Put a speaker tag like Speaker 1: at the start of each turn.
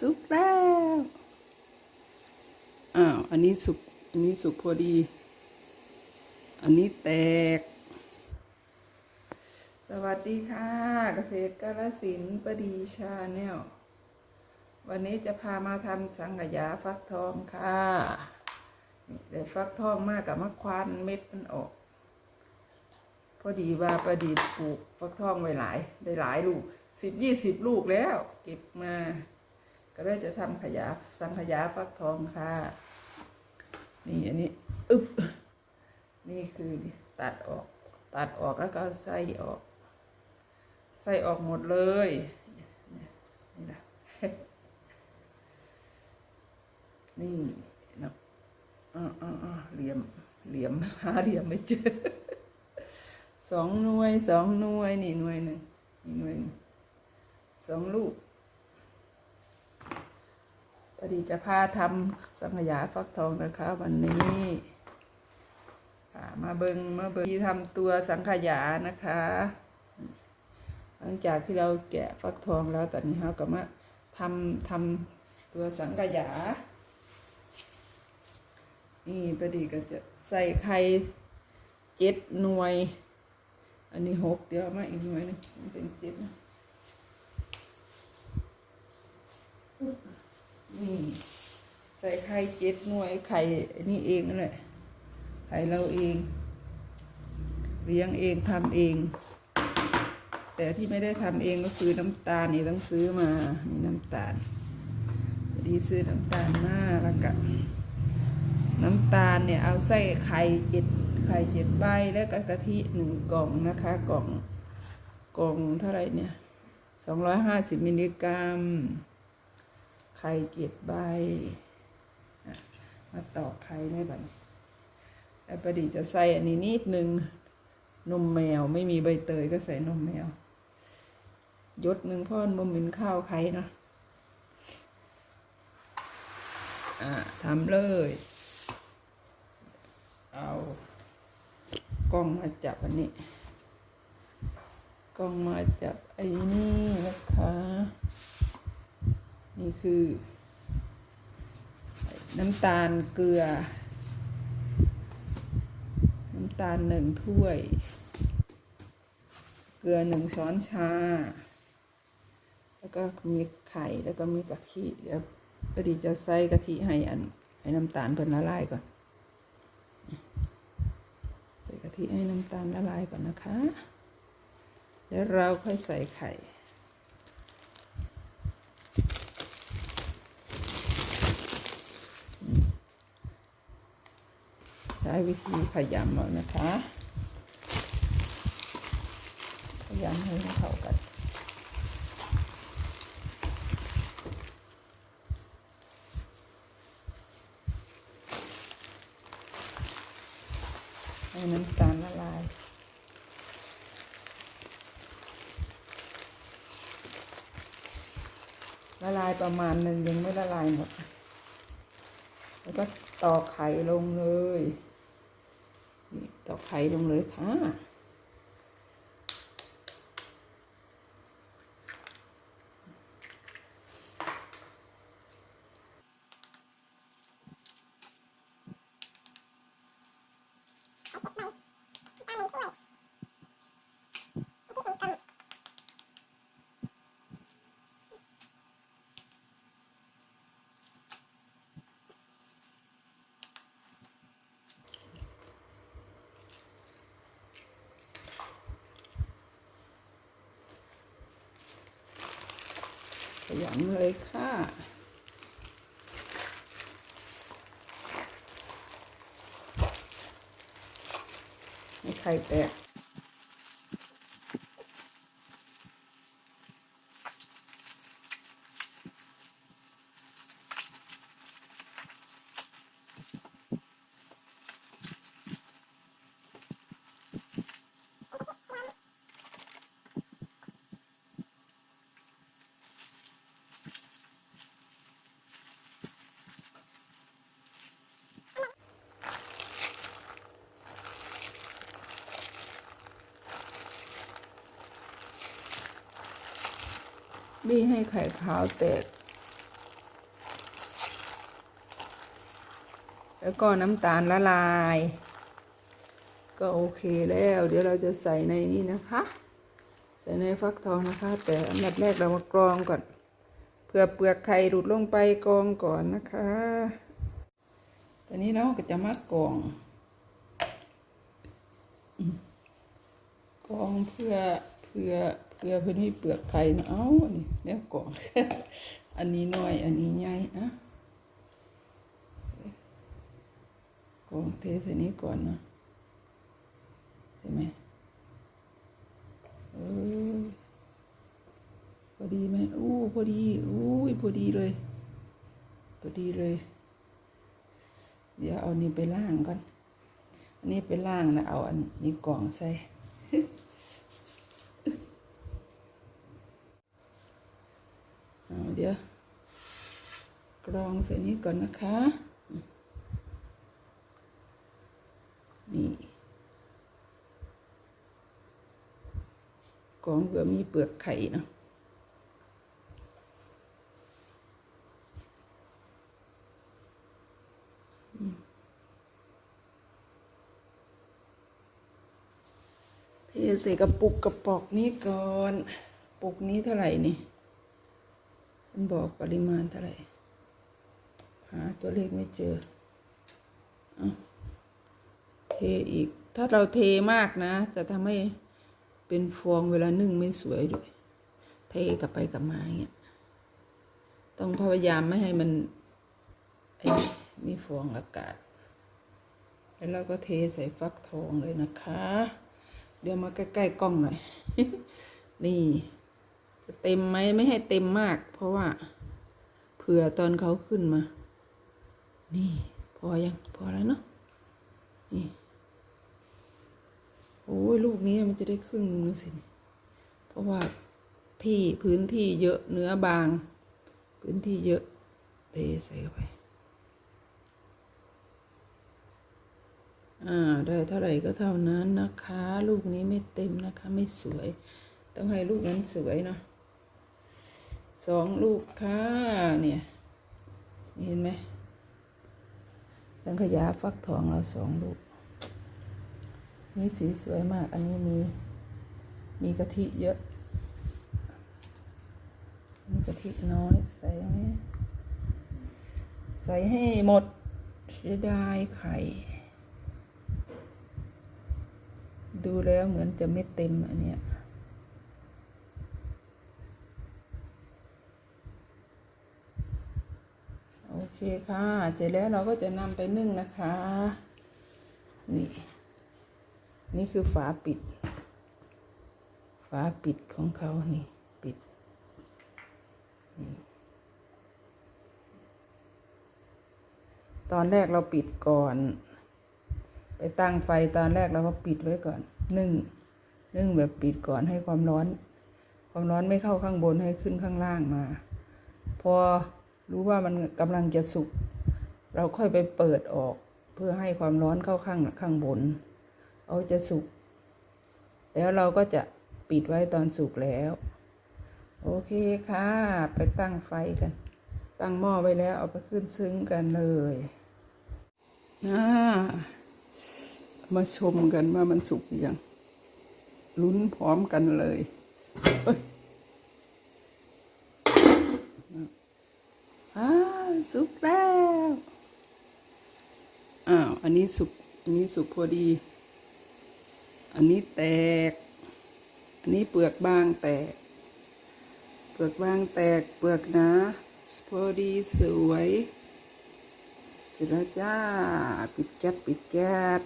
Speaker 1: สุกแล้วอ้าวอันนี้สุกอันนี้สุกพอดี อันนี้แตก สวัสดีค่ะเกษตรกาลสินประดีชาแนลวันนี้จะพามาทำสังขยาฟักทองค่ะนี่ได้ฟักทองมากกับมะควานเม็ดมันออก พอดีว่าประดีปลูกฟักทองไว้หลาย ได้หลายลูกสิบยี่สิบลูกแล้ว เก็บมา ก็เลยจะทำขยะสังขยาฟักทองค่ะ นี่อันนี้อึบนี่คือตัดออก ตัดออกแล้วก็ใส่ออก ใส่ออกหมดเลยนี่นะนี่นะอ่าอ่าอ่าเหลี่ยมเหลี่ยมหาเหลี่ยมไม่เจอสองหน่วยสองหน่วยนี่หน่วยหนึ่งนี่หน่วยหนึ่งสองลูก พอดีจะพาทำสังขยาฟักทองนะคะ วันนี้มาเบิงมาเบิงที่ทำตัวสังขยานะคะ หลังจากที่เราแกะฟักทองแล้วตอนนี้เราก็มาทำทำตัวสังขยา นี่ประดีก็จะใส่ไข่เจ็ดหน่วย อันนี้หกเดี๋ยวมาอีกหน่วยหนึงเป็นเจ็ดนะ นี่ ใส่ไข่เจ็ดหน่วยไข่นนี้เองนั่นแหละไข่เราเอง เลี้ยงเองทำเอง แต่ที่ไม่ได้ทำเองก็คือน้ำตาลนี่ต้องซื้อมานี่น้ำตาลดีซื้อน้ำตาลมาแล้วก็น้ำตาลเนี่ยเอาใส่ไข่เจ็ดไข่เจ็ดใบแล้วก็กะทิหนึ่งกล่องนะคะ กล่องกล่องเท่าไรเนี่ยสองร้อยห้าสิบมิลลิกรัม ไข่เจ็ดใบมาตอกไข่ได้บัดนี้แล้วประดิจะใส่อันนี้นิดนึง นมแมวไม่มีใบเตยก็ใส่นมแมวยศหนึ่งพ่อนบ่เหม็นข้าวใครเนาะอ่าทำเลย เอากล้องมาจับอันนี้ กล้องมาจับไอ้นี่นะคะ นี่คือ น้ำตาลเกลือ น้ำตาลหนึ่งถ้วย เกลือหนึ่งช้อนชา แล้วก็มีไข่แล้วก็มีกะทิเดี๋ยวพอดีจะใส่กะทิให้อันให้น้ำตาลเพิ่นละลายก่อน ใส่กะทิให้น้ำตาลละลายก่อนนะคะ แล้วเราค่อยใส่ไข่ วิธีขยำเอานะคะขยำให้เข้ากันให้น้ำตาลละลายละลายประมาณหนึ่งยังไม่ละลายหมด แล้วก็ตอกไข่ลงเลย ตอกไข่ลงเลยค่ะ ข ยำเลยค่ะไม่ไข่แตก บี้ให้ไข่ขาวแตก แล้วก็น้ำตาลละลาย ก็โอเคแล้ว เดี๋ยวเราจะใส่ในนี่นะคะ ใส่ในฟักทองนะคะ แต่อันดับแรกเรามากรองก่อนเพื่อเปลือกไข่หลุดลงไปกรองก่อนนะคะ ตอนนี้เราก็จะมากรองกรองเพื่อเพื่อ เพื่อเพื่อให้เปลือกไข่นะเอ้านนี้เนี่ยกรองอันนี้น้อย อันนี้ใหญ่อะกรองเทใส่นี้ก่อนนะใช่ไหมเออพอดีไหมอู้พอดีอู้พอดีเลยพอดีเลย เดี๋ยวเอานี่ไปล่างก่อนอันนี้ไปล่างนะเอาอันนี้กล่องใส่ เดี๋ยวกรองใส่นี้ก่อนนะคะ นี่กรองเผื่อมีเปลือกไข่เนาะเทใส่กระปุกกระปอกนี้ก่อน ปุกนี้เท่าไหร่นี่ มันบอกปริมาณเท่าไหร่ หาตัวเลขไม่เจอเอเทอีก ถ้าเราเทมากนะ จะทำให้เป็นฟองเวลานึ่งไม่สวยด้วย เทกลับไปกลับมาอย่างเงี้ย ต้องพยายามไม่ให้มันมีฟองอากาศ แล้วเราก็เทใส่ฟักทองเลยนะคะ เดี๋ยวมาใกล้ๆกล้องหน่อย นี่ จะเต็มไหมไม่ให้เต็มมาก เพราะว่า เผื่อตอนเขาขึ้นมา นี่พอยังพอแล้วเนาะนี่โอ้ยลูกนี้มันจะได้ครึ่งนึงสิ เพราะว่าที่พื้นที่เยอะเนื้อบาง พื้นที่เยอะเทใส่เข้าไป อ่าได้เท่าไหร่ก็เท่านั้นนะคะ ลูกนี้ไม่เต็มนะคะ ไม่สวย ต้องให้ลูกนั้นสวยเนาะ สองลูกค่ะเนี่ยนี่เห็นไหมสังขยาฟักทองเราสองลูก นี่สีสวยมาก อันนี้มี มีกะทิเยอะ มีกะทิน้อยใส่ไหมใส่ให้หมดเสียดายไข่ ดูแล้วเหมือนจะไม่เต็มอันเนี้ย เคค่ะ เสร็จแล้วเราก็จะนำไปนึ่งนะคะ นี่ นี่คือฝาปิด ฝาปิดของเขานี่ ปิดตอนแรกเราปิดก่อน ไปตั้งไฟตอนแรกเราก็ปิดไว้ก่อนนึ่งนึ่งแบบปิดก่อนให้ความร้อน ความร้อนไม่เข้าข้างบนให้ขึ้นข้างล่างมา พอ รู้ว่ามันกำลังจะสุก เราค่อยไปเปิดออก เพื่อให้ความร้อนเข้าข้างข้างบน เอาจะสุก แล้วเราก็จะปิดไว้ตอนสุกแล้ว โอเคค่ะ ไปตั้งไฟกัน ตั้งหม้อไว้แล้วเอาไปขึ้นซึ้งกันเลยนะมาชมกันว่ามันสุกยังลุ้นพร้อมกันเลยเอ้ย อ้าว สุกแล้ว อ้าว อันนี้สุก อันนี้สุกพอดี อันนี้แตก อันนี้เปลือกบางแตก เปลือกบางแตก เปลือกหนาพอดีสวย เสร็จแล้วจ้า ปิดแก๊สปิดแก๊ส